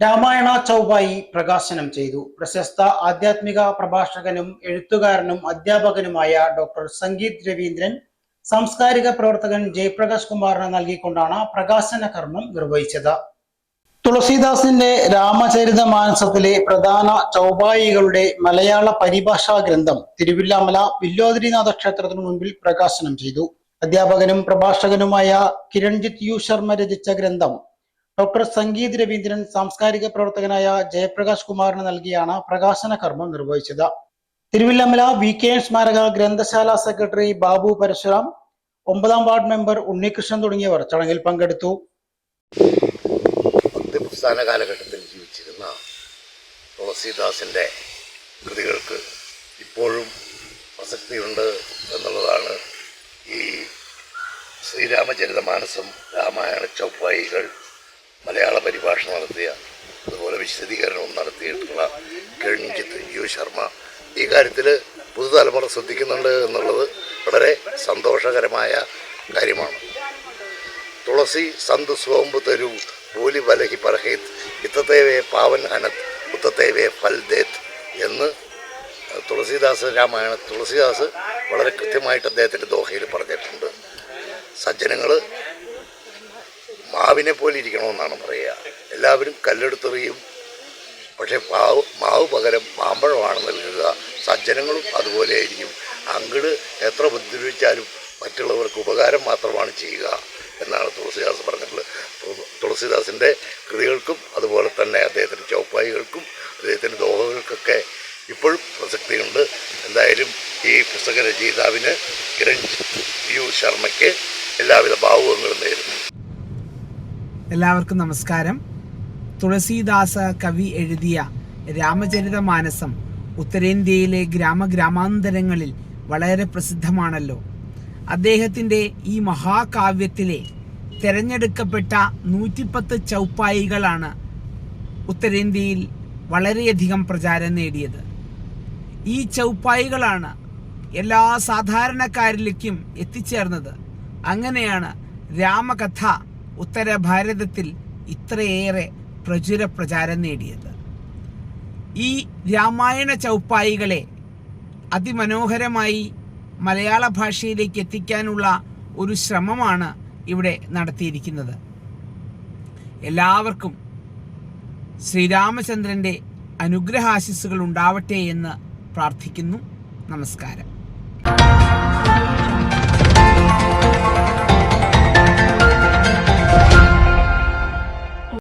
രാമായണ ചൗബായി പ്രകാശനം ചെയ്തു. പ്രശസ്ത ആധ്യാത്മിക പ്രഭാഷകനും എഴുത്തുകാരനും അധ്യാപകനുമായ ഡോക്ടർ സംഗീത് രവീന്ദ്രൻ സാംസ്കാരിക പ്രവർത്തകൻ ജയപ്രകാശ് കുമാറിന് നൽകിക്കൊണ്ടാണ് പ്രകാശന കർമ്മം നിർവഹിച്ചത്. തുളസീദാസിന്റെ രാമചരിത മാനസത്തിലെ പ്രധാന ചൗബായികളുടെ മലയാള പരിഭാഷാ ഗ്രന്ഥം തിരുവില്ലാമല വില്ലോദരിനാഥ ക്ഷേത്രത്തിനു മുൻപിൽ പ്രകാശനം ചെയ്തു. അധ്യാപകനും പ്രഭാഷകനുമായ കിരൺജിത് യു ശർമ്മ രചിച്ച ഗ്രന്ഥം ഡോക്ടർ സംഗീത് രവീന്ദ്രൻ സാംസ്കാരിക പ്രവർത്തകനായ ജയപ്രകാശ് കുമാറിന് നൽകിയാണ് പ്രകാശന കർമ്മം നിർവഹിച്ചത്. തിരുവില്ലമല വി കെ സ്മാരക ഗ്രന്ഥശാല സെക്രട്ടറി ബാബു പരശുറാം ഒമ്പതാം വാർഡ് മെമ്പർ ഉണ്ണികൃഷ്ണൻ തുടങ്ങിയവർ ചടങ്ങിൽ പങ്കെടുത്തു. ഭക്തിപ്രസ്ഥാന കാലഘട്ടത്തിൽ ജീവിച്ചിരുന്ന തുളസീദാസിന്റെ കൃതികൾക്ക് ഇപ്പോഴും പ്രസക്തിയുണ്ട് എന്നുള്ളതാണ് ഈ ശ്രീരാമചരിതമാനസം രാമായണ ചൗപ്പായികൾ മലയാള പരിഭാഷ നടത്തിയ അതുപോലെ വിശദീകരണവും നടത്തിയിട്ടുള്ള രഞ്ജിത്ത് യു ശർമ്മ. ഈ കാര്യത്തിൽ പുതുതലമുറ ശ്രദ്ധിക്കുന്നുണ്ട് എന്നുള്ളത് വളരെ സന്തോഷകരമായ കാര്യമാണ്. തുളസി സന്ത് സോമ്പ് തരൂ ഭൂലി ബലഹി പർഹേത് ഇത്തത്തേവേ പാവൻ ഹനത് ഉത്തത്തേവേ ഫൽ ദേത് എന്ന് തുളസീദാസ് രാമായണ തുളസീദാസ് വളരെ കൃത്യമായിട്ട് അദ്ദേഹത്തിന്റെ ദോഹയിൽ പറഞ്ഞിട്ടുണ്ട്. സജ്ജനങ്ങൾ മാവിനെ പോലെ ഇരിക്കണമെന്നാണ് പറയുക. എല്ലാവരും കല്ലെടുത്തെറിയും. പക്ഷേ മാവ് മാവ് പകരം മാമ്പഴമാണ് നൽകുക. സജ്ജനങ്ങളും അതുപോലെ ആയിരിക്കും. അങ്ങട് എത്ര ഉപദ്രവിച്ചാലും മറ്റുള്ളവർക്ക് ഉപകാരം മാത്രമാണ് ചെയ്യുക എന്നാണ് തുളസിദാസ് പറഞ്ഞത് തുളസിദാസിന്റെ കൃതികൾക്കും അതുപോലെ തന്നെ അദ്ദേഹത്തിന്റെ ചോപ്പായികൾക്കും അദ്ദേഹത്തിന്റെ ദോഹകൾക്കൊക്കെ ഇപ്പോഴും പ്രസക്തിയുണ്ട്. എന്തായാലും ഈ പുസ്തക രചയിതാവിന് കിരൺ യു ശർമ്മയ്ക്ക് എല്ലാവിധ ഭാവുകങ്ങളും നേരുന്നു. എല്ലാവർക്കും നമസ്കാരം. തുളസീദാസ കവി എഴുതിയ രാമചരിതമാനസം ഉത്തരേന്ത്യയിലെ ഗ്രാമഗ്രാമാന്തരങ്ങളിൽ വളരെ പ്രസിദ്ധമാണല്ലോ. അദ്ദേഹത്തിന്റെ ഈ മഹാകാവ്യത്തിലെ തിരഞ്ഞെടുക്കപ്പെട്ട നൂറ്റിപ്പത്ത് ചൗപ്പായികളാണ് ഉത്തരേന്ത്യയിൽ വളരെയധികം പ്രചാരം നേടിയത്. ഈ ചൗപ്പായികളാണ് എല്ലാ സാധാരണക്കാരിലേക്കും എത്തിച്ചേർന്നത്. അങ്ങനെയാണ് രാമകഥ ഉത്തര ഭാരതത്തിൽ ഇത്രയേറെ പ്രചുര പ്രചാരം നേടിയത്. ഈ രാമായണ ചൗപ്പായികളെ അതിമനോഹരമായി മലയാള ഭാഷയിലേക്ക് എത്തിക്കാനുള്ള ഒരു ശ്രമമാണ് ഇവിടെ നടത്തിയിരിക്കുന്നത്. എല്ലാവർക്കും ശ്രീരാമചന്ദ്രന്റെ അനുഗ്രഹാശിസ്സുകൾ ഉണ്ടാവട്ടെ എന്ന് പ്രാർത്ഥിക്കുന്നു. നമസ്കാരം.